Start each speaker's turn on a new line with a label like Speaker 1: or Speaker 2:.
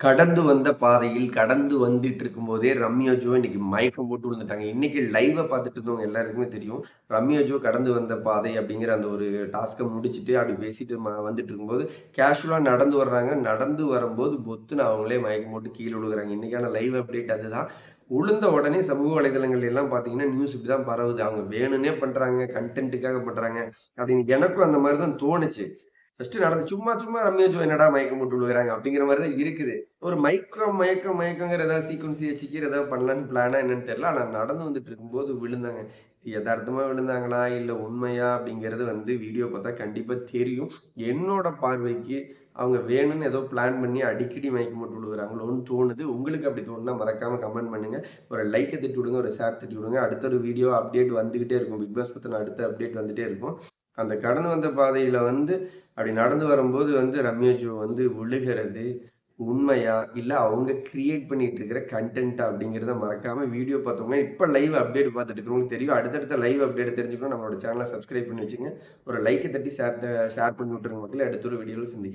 Speaker 1: கடந்து வந்த பாதையில் கடந்து வந்துட்டு இருக்கும்போதே ரம்யா ஜோ இன்னைக்கு மயக்கம் போட்டு விழுந்துட்டாங்க. இன்னைக்கு லைவை பார்த்துட்டு இருந்தவங்க எல்லாருக்குமே தெரியும் ரம்யா ஜோ கடந்து வந்த பாதை அப்படிங்கிற அந்த ஒரு டாஸ்க்கை முடிச்சுட்டு அப்படி பேசிட்டு வந்துட்டு இருக்கும்போது கேஷுவலாக நடந்து வர்றாங்க. நடந்து வரும்போது பொத்துன்னு அவங்களே மயக்கம் போட்டு கீழே விழுகுறாங்க. இன்னைக்கான லைவ் அப்டேட் அதுதான். உளுந்த உடனே சமூக வலைதளங்கள் எல்லாம் பார்த்தீங்கன்னா நியூஸ் இப்படி தான் பரவுது. அவங்க வேணும்னே பண்ணுறாங்க கண்டென்ட்டுக்காக பண்ணுறாங்க அப்படின்னு எனக்கும் அந்த மாதிரி தான் தோணுச்சு. ஃபர்ஸ்ட் நடந்து சும்மா சும்மா ரம்யா ஜோ என்னடா மயக்கம் போட்டு விழுகிறாங்க அப்படிங்கிற மாதிரி தான் இருக்குது. ஒரு மயக்கம் மயக்கம் மயக்கங்கிற ஏதாவது சீக்வன்ஸ் வச்சுக்கிற ஏதாவது பண்ணலான்னு பிளானா என்னன்னு தெரியல. ஆனால் நடந்து வந்துட்டு இருக்கும்போது விழுந்தாங்க. இது யதார்த்தமா விழுந்தாங்களா? இல்லை உண்மையா? அப்படிங்கிறது வந்து வீடியோ பார்த்தா கண்டிப்பாக தெரியும். என்னோட பார்வைக்கு அவங்க வேணும்னு ஏதோ பிளான் பண்ணி அடிக்கடி மயக்கம் போட்டு விழுகிறாங்களோன்னு தோணுது. உங்களுக்கு அப்படி தோணுனா மறக்காமல் கமெண்ட் பண்ணுங்க. ஒரு லைக்கை திட்டு விடுங்க ஒரு ஷேர் திட்டு விடுங்க. அடுத்த ஒரு வீடியோ அப்டேட் வந்துக்கிட்டே இருக்கும். பிக் பாஸ் பற்றின அடுத்த அப்டேட் வந்துகிட்டே இருக்கும். அந்த கடந்து வந்த பாதையில் வந்து அப்படி நடந்து வரும்போது வந்து ரம்யா ஜோ வந்து விழுகிறது உண்மையா? இல்லை அவங்க கிரியேட் பண்ணிட்டு இருக்கிற கண்டென்ட்டா அப்படிங்கிறத மறக்காம வீடியோ பார்த்தவங்க இப்போ லைவ் அப்டேட் பார்த்துட்டு இருக்கிறவங்களுக்கு தெரியும். அடுத்தடுத்த லைவ் அப்டேட் தெரிஞ்சுக்கணும் நம்மளோட சேனலை சப்ஸ்கிரைப் பண்ணி வச்சுங்க ஒரு லைக்கை தட்டி ஷேர் ஷேர் பண்ணி விட்டுருங்க மக்கள். அடுத்த ஒரு வீடியோவில் சந்திக்கலாம்.